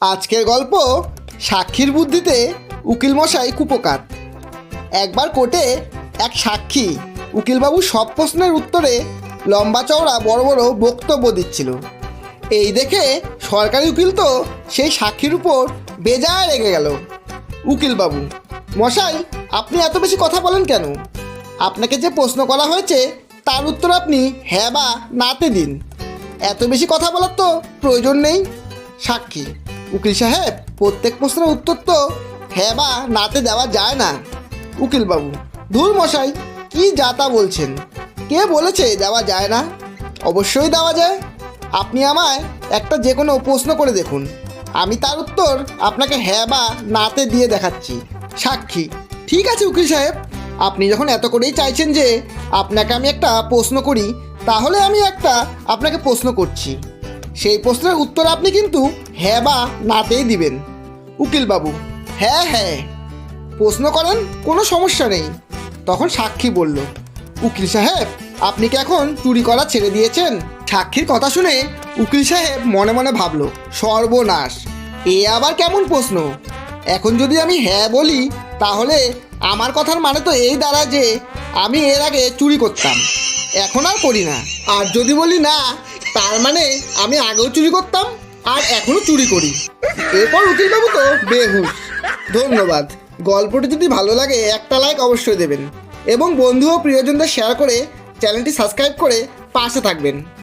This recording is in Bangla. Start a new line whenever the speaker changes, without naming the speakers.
আজকের গল্প সাক্ষীর বুদ্ধিতে উকিল মশাই কুপকার। একবার কোর্টে এক সাক্ষী উকিলবাবু সব প্রশ্নের উত্তরে লম্বা চওড়া বড় বড় বক্তব্য দিচ্ছিল। এই দেখে সরকারি উকিল তো সেই সাক্ষীর উপর বেজায় রেগে গেল। উকিলবাবু, মশাই, আপনি এত বেশি কথা বলেন কেন? আপনাকে যে প্রশ্ন করা হয়েছে তার উত্তর আপনি হ্যাঁ বা নাতে দিন। এত বেশি কথা বলার তো প্রয়োজন নেই। সাক্ষী উকিল সাহেব, প্রত্যেক প্রশ্নের উত্তর তো হ্যাঁ বা নাতে দেওয়া যায় না। উকিলবাবু, ধুর মশাই, কি যাতা বলছেন? কে বলেছে দেওয়া যায় না? অবশ্যই দেওয়া যায়। আপনি আমায় একটা যে কোনো প্রশ্ন করে দেখুন। আমি তার উত্তর আপনাকে হ্যাঁ বা নাতে দিয়ে দেখাচ্ছি। সাক্ষী। ঠিক আছে, উকিল সাহেব। আপনি যখন এত করেই চাইছেন যে আপনাকে আমি একটা প্রশ্ন করি, তাহলে আমি একটা আপনাকে প্রশ্ন করছি। সেই প্রশ্নের উত্তর আপনি কিন্তু হ্যাঁ বা নাতেই দিবেন। উকিলবাবু হ্যাঁ হ্যাঁ। প্রশ্ন করেন কোনো সমস্যা নেই। তখন সাক্ষী বলল, উকিল সাহেব, আপনি কি এখন চুরি করা ছেড়ে দিয়েছেন? সাক্ষীর কথা শুনে উকিল সাহেব মনে মনে ভাবল, সর্বনাশ। এ আবার কেমন প্রশ্ন? এখন যদি আমি হ্যাঁ বলি, তাহলে আমার কথার মানে তো এই দাঁড়ায় যে আমি এর আগে চুরি করতাম। এখন আর করি না। আর যদি বলি না তার মানে আমি আগেও চুরি করতাম, আর এখনও চুরি করি। এরপর উকিলবাবু তো বেহুশ। ধন্যবাদ। গল্পটি যদি ভালো লাগে, একটা লাইক অবশ্যই দেবেন। এবং বন্ধু ও প্রিয়জনদের শেয়ার করে চ্যানেলটি সাবস্ক্রাইব করে পাশে থাকবেন।